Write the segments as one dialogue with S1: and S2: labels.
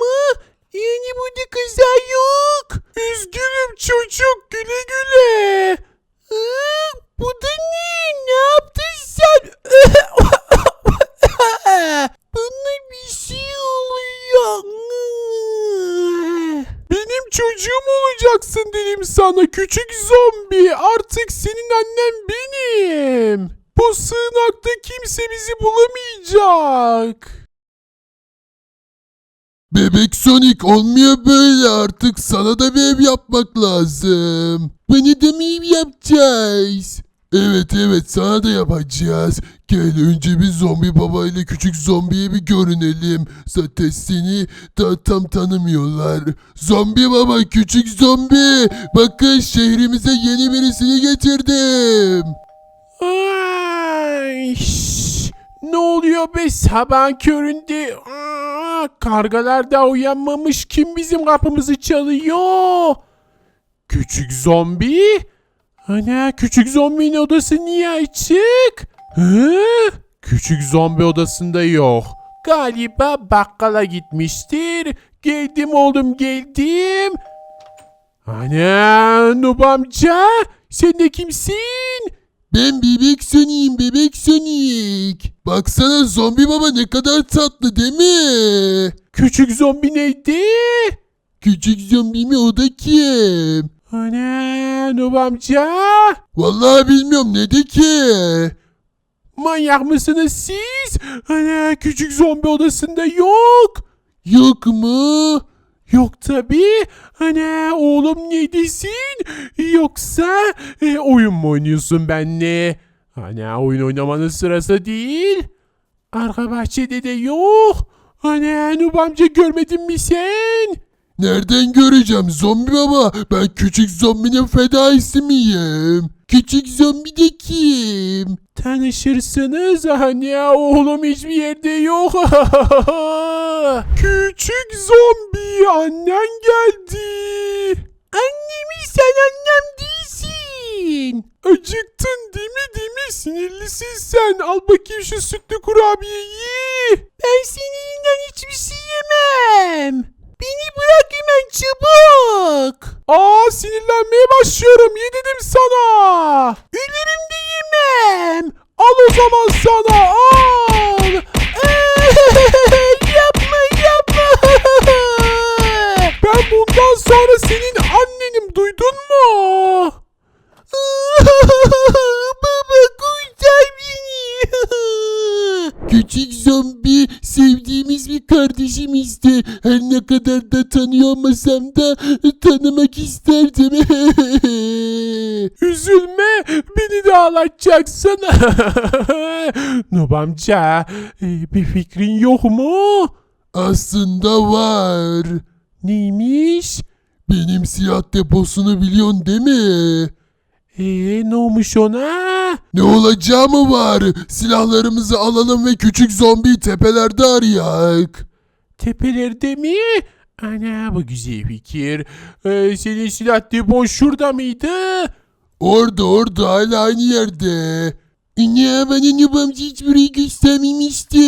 S1: Mı? Yani burada kaza yok. Üzgünüm çocuk. Güle güle. Aa, bu da ne? Ne yaptın sen? Bana bir şey oluyor. Benim çocuğum olacaksın dedim sana küçük zombi. Artık senin annen benim. Bu sığınakta kimse bizi bulamayacak.
S2: Bebek Sonic olmuyor böyle artık sana da bir ev yapmak lazım. Bana da mı ev yapacağız? Evet evet sana da yapacağız. Gel önce bir zombi baba ile küçük zombiye bir görünelim. Zaten seni daha tam tanımıyorlar. Zombi baba küçük zombi. Bakın şehrimize yeni birisini getirdim.
S1: Ay, ne oluyor be sabah köründe? Aa, kargalar da uyanmamış. Kim bizim kapımızı çalıyor? Küçük zombi? Ana küçük zombinin odası niye açık? Hı? Küçük zombi odasında yok. Galiba bakkala gitmiştir. Geldim oğlum geldim. Ana Nub sen de kimsin?
S2: Ben bebek Sonic'im bebek Sonic. Baksana zombi baba ne kadar tatlı değil mi?
S1: Küçük zombi neydi?
S2: Küçük zombi mi o da kim?
S1: Ana Nub amca.
S2: Vallahi bilmiyorum ne de ki.
S1: Manyak mısınız siz? Ana küçük zombi odasında yok.
S2: Yok mu?
S1: Yok tabi. Ana oğlum neredesin? Yoksa e, oyun mu oynuyorsun benle? Ana oyun oynamanın sırası değil. Arka bahçede de yok. Ana Nub amca görmedin mi sen?
S2: Nereden göreceğim zombi baba? Ben küçük zombinin fedaisi miyim? Küçük zombi de kim?
S1: Tanışırsınız anne oğlum hiçbir yerde yok. Küçük zombi annen geldi. Annemi sen annem değilsin. Acıktın değil mi değil mi sinirlisin sen al bakayım şu sütlü kurabiyeyi. Ben seninle hiçbir şey yemem. Beni bırak hemen çabuk. Aa sinirlenmeye başlıyorum ye dedim sana. Ölürüm de yemem. Al o zaman sana al.
S2: Kadar da tanıyor olmasam da tanımak isterdim.
S1: Üzülme beni de ağlatacaksın. Nub amca e, bir fikrin yok mu?
S2: Aslında var.
S1: Neymiş?
S2: Benim siyah deposunu biliyorsun değil mi?
S1: Eee ne olmuş ona?
S2: Ne olacağı mı var? Silahlarımızı alalım ve küçük zombiyi tepelerde arayak.
S1: Tepelerde mi? Ana bu güzel fikir. Ee, senin silah depon şurada mıydı?
S2: Orada orada hala aynı yerde. Ne bana nubamcı hiç burayı göstermemişti.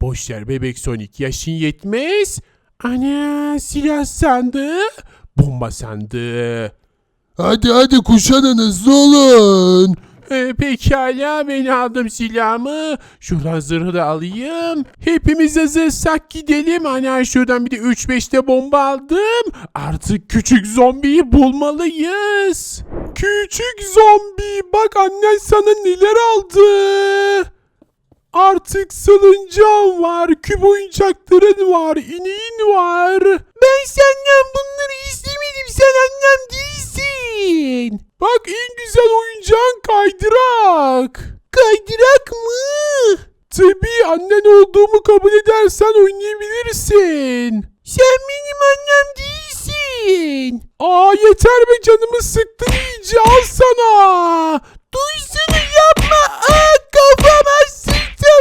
S1: Boşver bebek Sonic yaşın yetmez. Ana silah sandığı. Bomba sandığı.
S2: Hadi hadi kuşanın hızlı olun.
S1: Ee, pekala ben aldım silahımı. Şuradan zırhı da alayım. Hepimiz hazırsak gidelim. Ana şuradan bir de 3-5'te bomba aldım. Artık küçük zombiyi bulmalıyız. Küçük zombi bak annen sana neler aldı. Artık salıncağın var, küp oyuncakların var, ineğin var. Ben senden bunları istemedim. Sen annem değilsin. Bak en güzel oyuncağın kaydırak. Kaydırak mı? Tabii annen olduğumu kabul edersen oynayabilirsin. Sen benim annem değilsin. Aa yeter be canımı sıktın iyice al sana. Duysana yapma. Aa kafama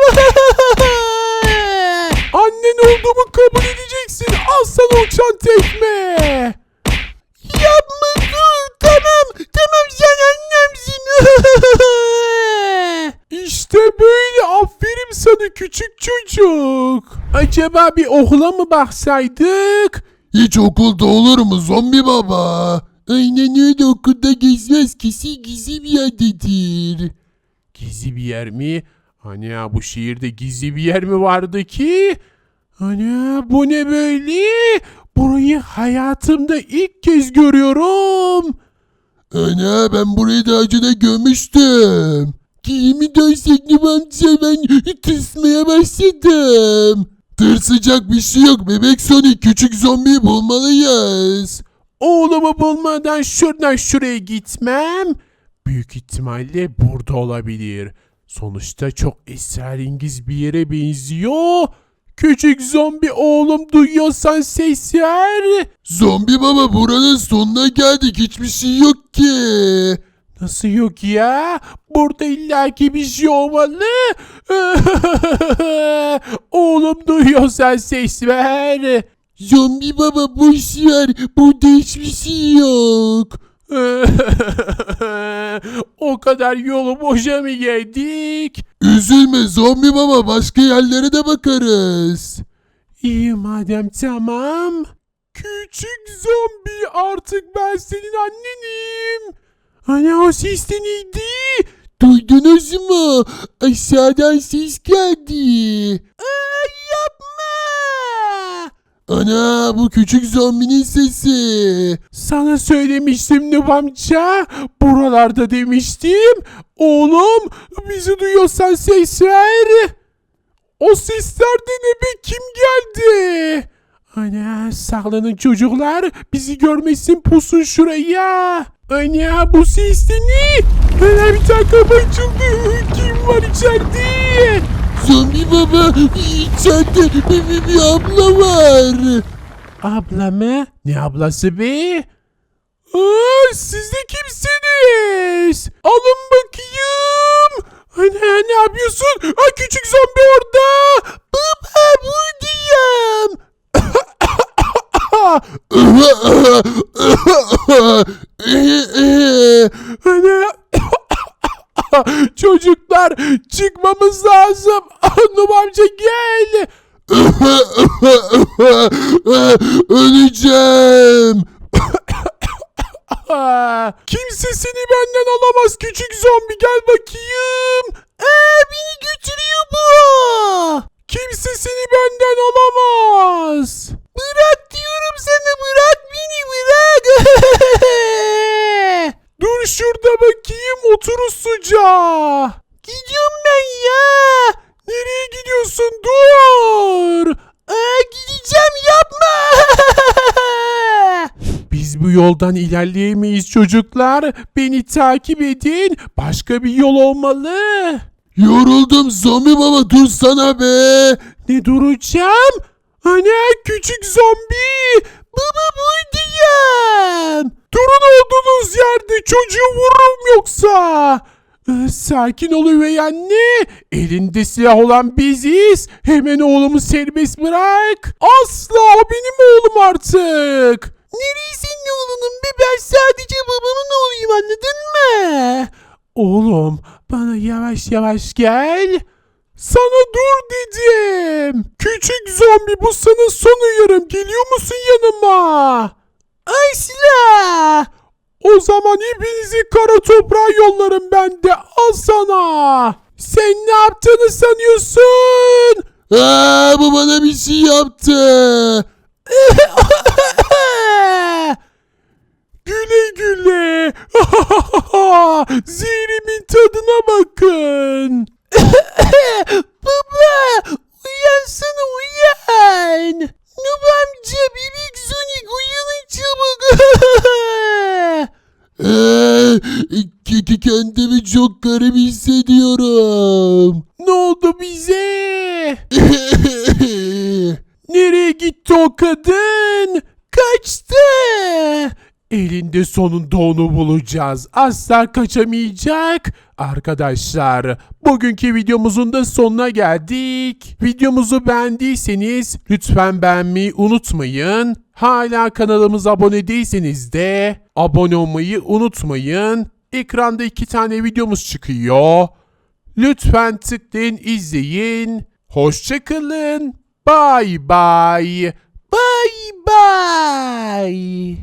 S1: Annen olduğumu kabul edeceksin. Al sana uçan tekme. Yapma dur. Tamam. Tamam sen annemsin. işte böyle. Aferin sana küçük çocuk. Acaba bir okula mı baksaydık?
S2: Hiç okulda olur mu zombi baba? Aynen öyle okulda gezmez. Kesin gizli bir yerdedir.
S1: Gizli bir yer mi? Hani ya bu şehirde gizli bir yer mi vardı ki? Hani ya bu ne böyle? Burayı hayatımda ilk kez görüyorum.
S2: Ana ben burayı daha önce de görmüştüm. Kimi dönsek Nub amca ben tırsmaya başladım. Tırsacak bir şey yok bebek Sonic küçük zombiyi bulmalıyız.
S1: Oğlumu bulmadan şuradan şuraya gitmem. Büyük ihtimalle burada olabilir. Sonuçta çok esrarengiz bir yere benziyor. Küçük zombi oğlum duyuyorsan ses ver.
S2: Zombi baba buranın sonuna geldik hiçbir şey yok ki.
S1: Nasıl yok ya? Burada illaki bir şey olmalı. oğlum duyuyorsan ses ver.
S2: Zombi baba boş ver burada hiçbir şey yok.
S1: o kadar yolu boşa mı geldik?
S2: Üzülme zombi baba başka yerlere de bakarız.
S1: İyi madem tamam. Küçük zombi artık ben senin annenim. Hani o ses de neydi?
S2: Duydunuz mu? Aşağıdan ses geldi.
S1: Aa.
S2: Ana bu küçük zombinin sesi.
S1: Sana söylemiştim Nub amca. Buralarda demiştim. Oğlum bizi duyuyorsan ses ver. O sesler de ne be kim geldi? Ana saklanın çocuklar. Bizi görmesin pusun şuraya. Ana bu ses de ne? Ana bir tane kapı açıldı. Kim var içeride?
S2: Zombi baba içeride bir, bir, abla var.
S1: Abla mı? Ne ablası be? Aa, siz de kimsiniz? Alın bakayım. Ana ne yapıyorsun? Aa, küçük zombi orada. Baba buradayım. Ana. Çocuklar çıkmamız lazım. Nub amca gel.
S2: Öleceğim.
S1: Kimse seni benden alamaz küçük zombi gel bakayım. Ee, beni götürüyor bu. Kimse seni benden alamaz. Bırak diyorum sana bırak beni bırak. Dur şurada bakayım otur usuca. Gidiyorum ben ya. Nereye gidiyorsun dur. Aa, gideceğim yapma. Biz bu yoldan ilerleyemeyiz çocuklar. Beni takip edin. Başka bir yol olmalı.
S2: Yoruldum zombi baba dursana be.
S1: Ne duracağım? Ana küçük zombi. Baba buradayım. Durun olduğunuz yerde çocuğu vururum yoksa. Ee, Sakin ol üvey anne. Elinde silah olan biziz. Hemen oğlumu serbest bırak. Asla o benim oğlum artık. Nereye senin oğlunun be? Ben sadece babamın oğluyum anladın mı? Oğlum bana yavaş yavaş gel. Sana dur dedim. Küçük zombi bu sana son uyarım. Geliyor musun yanıma? Asla. O zaman hepinizi kara toprağa yollarım ben de. Al sana. Sen ne yaptığını sanıyorsun?
S2: Aa, bu bana bir şey yaptı.
S1: güle güle. Zehrimin tadına bakın. Baba uyansana uyan. Nub amca bebek Sonic uyanın çabuk.
S2: Ee, ki- ki- kendimi garip hissediyorum.
S1: ne oldu bize? Nereye gitti o kadın? Kaçtı. Elinde sonunda onu bulacağız. Asla kaçamayacak. Arkadaşlar, bugünkü videomuzun da sonuna geldik. Videomuzu beğendiyseniz lütfen beğenmeyi unutmayın. Hala kanalımıza abone değilseniz de abone olmayı unutmayın ekranda iki tane videomuz çıkıyor. Lütfen tıklayın, izleyin. Hoşçakalın. Bye bye. Bye bye.